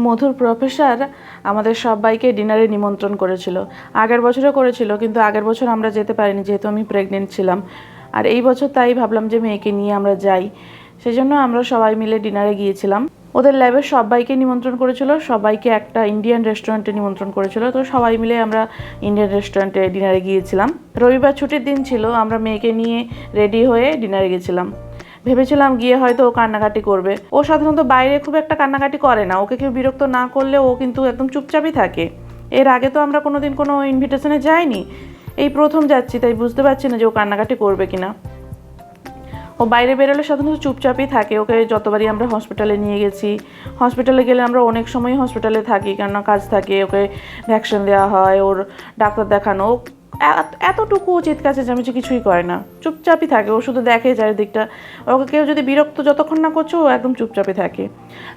মধুর প্রফেসর আমাদের সবাইকে ডিনারে নিমন্ত্রণ করেছিল। আগের বছরও করেছিল, কিন্তু আগের বছর আমরা যেতে পারিনি, যেহেতু আমি প্রেগনেন্ট ছিলাম। আর এই বছর তাই ভাবলাম যে মেয়েকে নিয়ে আমরা যাই। সেই জন্য আমরা সবাই মিলে ডিনারে গিয়েছিলাম। ওদের ল্যাবের সবাইকে নিমন্ত্রণ করেছিল, সবাইকে একটা ইন্ডিয়ান রেস্টুরেন্টে নিমন্ত্রণ করেছিল। তো সবাই মিলে আমরা ইন্ডিয়ান রেস্টুরেন্টে ডিনারে গিয়েছিলাম। রবিবার ছুটির দিন ছিল, আমরা মেয়েকে নিয়ে রেডি হয়ে ডিনারে গেছিলাম। ভেবেছিলাম গিয়ে হয়তো ও কান্নাকাটি করবে। ও সাধারণত বাইরে খুব একটা কান্নাকাটি করে না। ওকে কেউ বিরক্ত না করলে ও কিন্তু একদম চুপচাপই থাকে। এর আগে তো আমরা কোনোদিন কোনো ইনভিটেশনে যাইনি। এই প্রথম যাচ্ছি, তাই বুঝতে পারছি না যে ও কান্নাকাটি করবে কিনা। ও বাইরে বেরোলে সাধারণত চুপচাপই থাকে। ওকে যতবারই আমরা হসপিটালে নিয়ে গেছি হসপিটালে গেলে আমরা অনেক সময় হসপিটালে থাকি, কেননা কাজ থাকে, ওকে ভ্যাকসিন দেওয়া হয়, ওর ডাক্তার দেখানো। এতটুকু চিৎকার চেঁচামেচি কিছুই করে না। চুপচাপই থাকে, ও শুধু দেখে চারিদিকটা। ওকে কেউ যদি বিরক্ত যতক্ষণ না করছে, ও একদম চুপচাপই থাকে।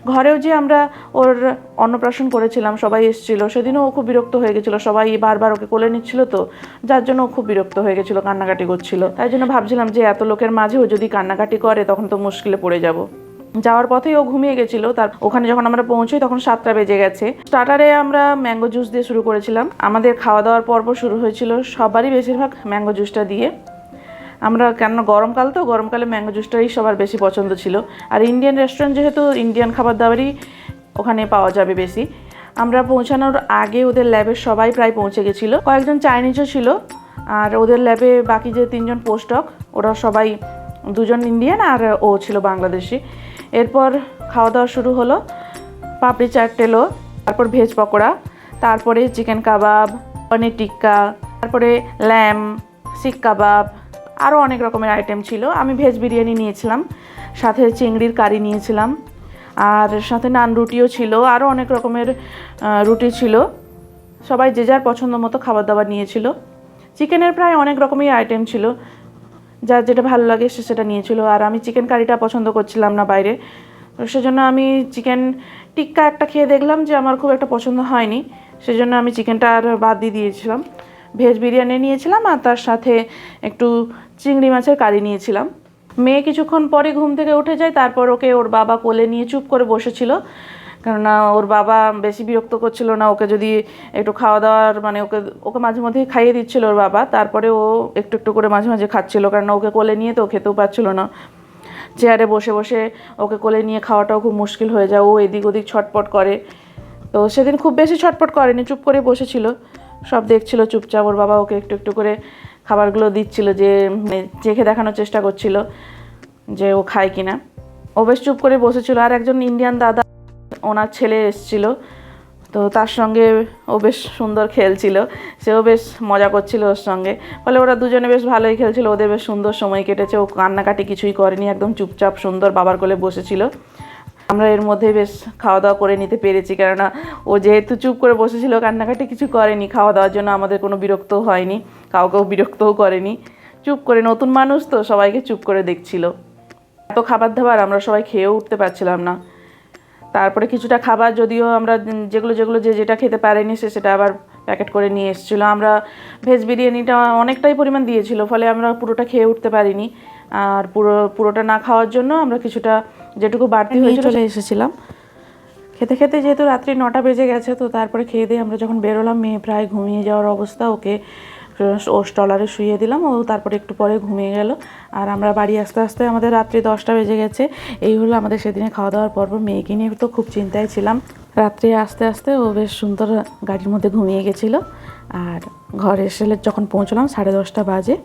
ঘরেও যে আমরা ওর অন্নপ্রাশন করেছিলাম, সবাই এসেছিল, সেদিনও ও খুব বিরক্ত হয়ে গেছিল। সবাই বারবার ওকে কোলে নিচ্ছিল তো, যার জন্য ও খুব বিরক্ত হয়ে গেছিল, কান্নাকাটি করছিল। তাই জন্য ভাবছিলাম যে, এত লোকের মাঝেও যদি কান্নাকাটি করে, তখন তো মুশকিলে পড়ে যাব। যাওয়ার পথেই ও ঘুমিয়ে গেছিল। তার ওখানে যখন আমরা পৌঁছই তখন সাতটা বেজে গেছে। স্টার্টারে আমরা ম্যাঙ্গো জুস দিয়ে শুরু করেছিলাম। আমাদের খাওয়া দাওয়ার পর্ব শুরু হয়েছিল সবারই বেশিরভাগ ম্যাঙ্গো জুসটা দিয়ে। আমরা কেন গরমকাল তো? গরমকালে ম্যাঙ্গো জুসটাই সবার বেশি পছন্দ ছিল। আর ইন্ডিয়ান রেস্টুরেন্ট যেহেতু ইন্ডিয়ান খাবার দাবারই ওখানে পাওয়া যাবে বেশি। আমরা পৌঁছানোর আগে ওদের ল্যাবে সবাই প্রায় পৌঁছে গেছিল। কয়েকজন চাইনিজও ছিল। আর ওদের ল্যাবে বাকি যে তিনজন পোস্টক ওরা সবাই দুজন ইন্ডিয়ান আর ও ছিল বাংলাদেশি এরপর খাওয়া দাওয়া শুরু হলো, পাপড়ি চাট এলো, তারপর ভেজ পকোড়া, তারপরে চিকেন কাবাব, পনির টিক্কা, তারপরে ল্যাম, শিক কাবাব আরও অনেক রকমের আইটেম ছিল। আমি ভেজ বিরিয়ানি নিয়েছিলাম, সাথে চিংড়ির কারি নিয়েছিলাম, আর সাথে নান রুটিও ছিল আরও অনেক রকমের রুটি ছিল। সবাই যে যার পছন্দ মতো খাবার দাবার নিয়েছিল। চিকেনের প্রায় অনেক রকমের আইটেম ছিল। যার যেটা ভালো লাগে সে সেটা নিয়েছিল। আর আমি চিকেন কারিটা পছন্দ করছিলাম না বাইরে। সেজন্য আমি চিকেন টিক্কা একটা খেয়ে দেখলাম যে আমার খুব একটা পছন্দ হয়নি। সেজন্য আমি চিকেনটা আর বাদ দিয়ে দিয়েছিলাম। ভেজ বিরিয়ানি নিয়েছিলাম আর তার সাথে একটু চিংড়ি মাছের কারি নিয়েছিলাম। মেয়ে কিছুক্ষণ পরে ঘুম থেকে উঠে যায়, তারপর ওকে ওর বাবা কোলে নিয়ে চুপ করে বসেছিল। কেননা ওর বাবা বেশি বিরক্ত করছিল না, ওকে যদি একটু খাওয়া দাওয়ার মানে ওকে ওকে মাঝে মধ্যেই খাইয়ে দিচ্ছিল ওর বাবা, তারপরে ও একটু একটু করে মাঝে মাঝে খাচ্ছিল কারণ ওকে কোলে নিয়ে তো খেতেও পারছিল না। চেয়ারে বসে বসে ওকে কোলে নিয়ে খাওয়াটাও খুব মুশকিল হয়ে যায়, ও এদিক ওদিক ছটপট করে। তো সেদিন খুব বেশি ছটপট করেনি, চুপ করে বসেছিল, সব দেখছিল চুপচাপ, ওর বাবা ওকে একটু একটু করে খাবারগুলো দিচ্ছিল যে মানে চেখে দেখানোর চেষ্টা করছিল যে ও খায় কিনা। ও বেশ চুপ করে বসেছিল, আর একজন ইন্ডিয়ান দাদা ওনার ছেলে এসেছিল। তো তার সঙ্গে ও বেশ সুন্দর খেলছিল। সেও বেশ মজা করছিল ওর সঙ্গে। ফলে ওরা দুজনে বেশ ভালোই খেলছিল। ওদের বেশ সুন্দর সময় কেটেছে। ও কান্নাকাটি কিছুই করেনি। একদম চুপচাপ সুন্দর বাবার কোলে বসেছিল। আমরা এর মধ্যে বেশ খাওয়া দাওয়া করে নিতে পেরেছি। কেননা ও যেহেতু চুপ করে বসেছিল, কান্নাকাটি কিছু করেনি। খাওয়া দাওয়ার জন্য আমাদের কোনো বিরক্ত হয়নি। কাউকেও বিরক্তও করেনি। চুপ করে নতুন মানুষ তো সবাইকে চুপ করে দেখছিল। এত খাবার দাবার আমরা সবাই খেয়েও উঠতে পারছিলাম না। তারপরে কিছুটা খাবার যদিও আমরা যেগুলো যেগুলো যে যেটা খেতে পারেনি সে সেটা আবার প্যাকেট করে নিয়ে এসেছিল। আমরা ভেজ বিরিয়ানিটা অনেকটাই পরিমাণ দিয়েছিল ফলে আমরা পুরোটা খেয়ে উঠতে পারিনি। আর পুরো পুরোটা না খাওয়ার জন্য আমরা কিছুটা যেটুকু বাড়তি হয়ে চলে এসেছিলাম। খেতে খেতে যেহেতু রাত্রি নটা বেজে গেছে তো তারপরে খেয়ে দিয়ে আমরা যখন বেরোলাম মেয়ে প্রায় ঘুমিয়ে যাওয়ার অবস্থা। ওকে ও স্টলারে শুয়ে দিলাম। ও তারপরে একটু পরে ঘুমিয়ে গেল। আর আমরা বাড়ি আসতে আসতে আমাদের রাত্রি দশটা বেজে গেছে। এই হলো আমাদের সেদিনে খাওয়া দাওয়ার পর্ব। মেয়েকে নিয়ে তো খুব চিন্তায় ছিলাম। রাত্রি আস্তে আস্তে ও বেশ সুন্দর গাড়ির মধ্যে ঘুমিয়ে গেছিল। আর ঘরে এসে যখন পৌঁছলাম সাড়ে দশটা বাজে।